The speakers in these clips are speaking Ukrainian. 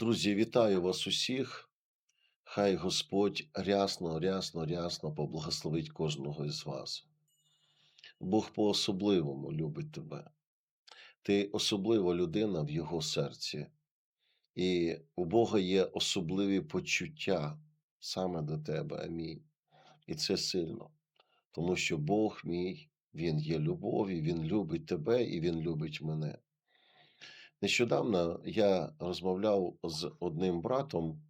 Друзі, вітаю вас усіх. Хай Господь рясно, рясно, рясно поблагословить кожного із вас. Бог по-особливому любить тебе. Ти особлива людина в Його серці, і у Бога є особливі почуття саме до тебе. Амінь. І це сильно, тому що Бог мій, Він є любові, Він любить тебе і Він любить мене. Нещодавно я розмовляв з одним братом,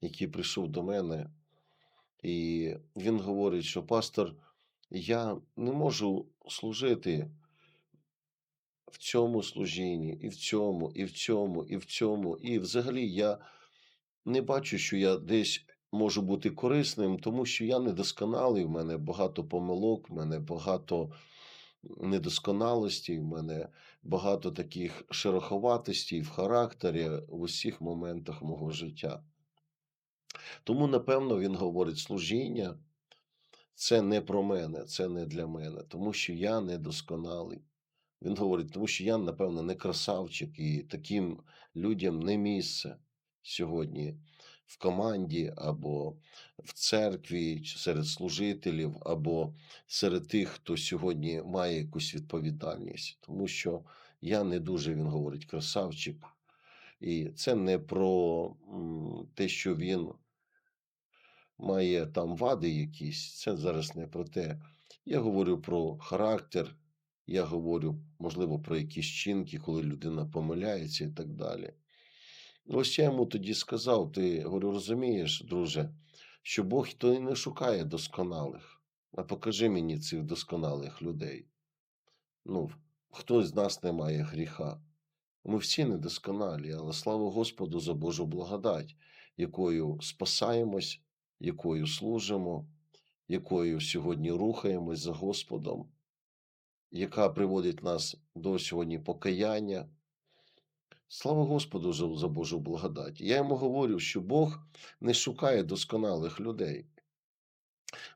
який прийшов до мене, і він говорить, що пастор, я не можу служити в цьому служінні, і в цьому, і в цьому, і в цьому. І взагалі я не бачу, що я десь можу бути корисним, тому що я недосконалий, в мене багато помилок, в мене багато недосконалості, в мене багато таких шероховатостей в характері в усіх моментах мого життя. Тому, напевно, він говорить, служіння це не про мене, це не для мене, тому що я недосконалий. Він говорить, тому що я, напевно, не красавчик, і таким людям не місце сьогодні в команді, або в церкві, чи серед служителів, або серед тих, хто сьогодні має якусь відповідальність. Тому що я не дуже, він говорить, красавчик. І це не про те, що він має там вади якісь, це зараз не про те. Я говорю про характер, я говорю, можливо, про якісь чинки, коли людина помиляється і так далі. Ось я йому тоді сказав: ти говорю, розумієш, друже, що Бог то і не шукає досконалих, а покажи мені цих досконалих людей. Ну, хто з нас не має гріха? Ми всі недосконалі, але слава Господу за Божу благодать, якою спасаємось, якою служимо, якою сьогодні рухаємось за Господом, яка приводить нас до сьогодні покаяння. Слава Господу за, за Божу благодать. Я йому говорю, що Бог не шукає досконалих людей.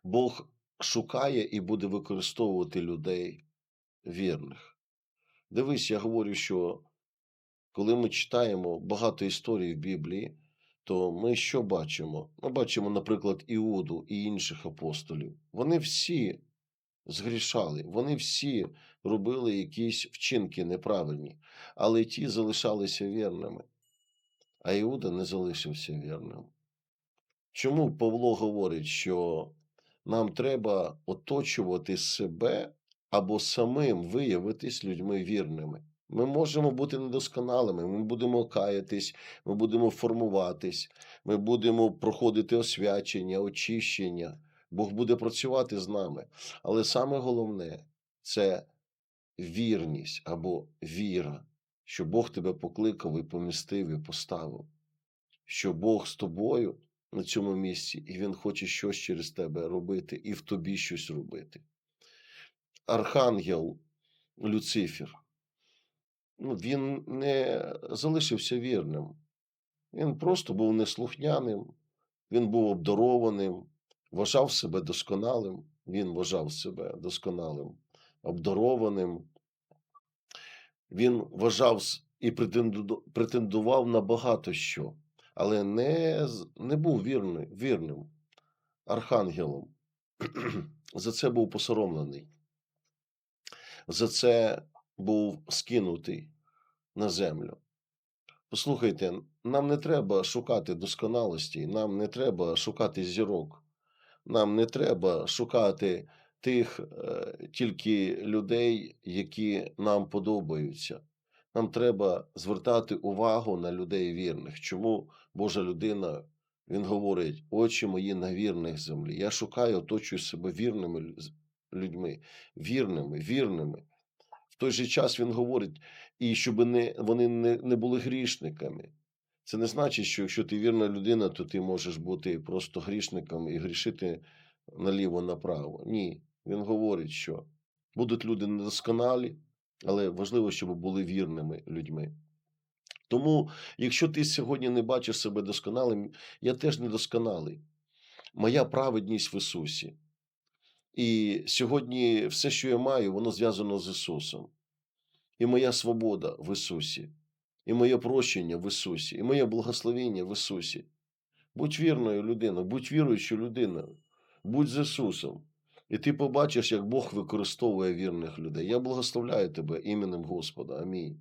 Бог шукає і буде використовувати людей вірних. Дивись, я говорю, що коли ми читаємо багато історій в Біблії, то ми що бачимо? Ми бачимо, наприклад, Іуду і інших апостолів. Вони всі згрішали, вони всі робили якісь вчинки неправильні, але ті залишалися вірними, а Іуда не залишився вірним. Чому Павло говорить, що нам треба оточувати себе або самим виявитись людьми вірними? Ми можемо бути недосконалими, ми будемо каятись, ми будемо формуватись, ми будемо проходити освячення, очищення. Бог буде працювати з нами. Але саме головне це вірність або віра, що Бог тебе покликав і помістив і поставив, що Бог з тобою на цьому місці, і Він хоче щось через тебе робити, і в тобі щось робити. Архангел Люцифер, ну, він не залишився вірним. Він просто був неслухняним, він був обдарованим, вважав себе досконалим. Він вважав себе досконалим, обдарованим. Він вважав і претендував на багато що, але не, не був вірний, вірним архангелом. За це був посоромлений. За це був скинутий на землю. Послухайте, нам не треба шукати досконалості, нам не треба шукати зірок, нам не треба шукати тих е, тільки людей, які нам подобаються. Нам треба звертати увагу на людей вірних. Чому Божа людина, він говорить, очі мої на вірних землі. Я шукаю, оточую себе вірними людьми, вірними, вірними. В той же час він говорить, і щоб не, вони не, не були грішниками. Це не значить, що якщо ти вірна людина, то ти можеш бути просто грішником і грішити наліво-направо. Ні. Він говорить, що будуть люди недосконалі, але важливо, щоб були вірними людьми. Тому, якщо ти сьогодні не бачиш себе досконалим, я теж недосконалий. Моя праведність в Ісусі. І сьогодні все, що я маю, воно зв'язано з Ісусом. І моя свобода в Ісусі. І моє прощення в Ісусі, і моє благословення в Ісусі. Будь вірною людиною, будь віруючою людиною, будь з Ісусом. І ти побачиш, як Бог використовує вірних людей. Я благословляю тебе іменем Господа. Амінь.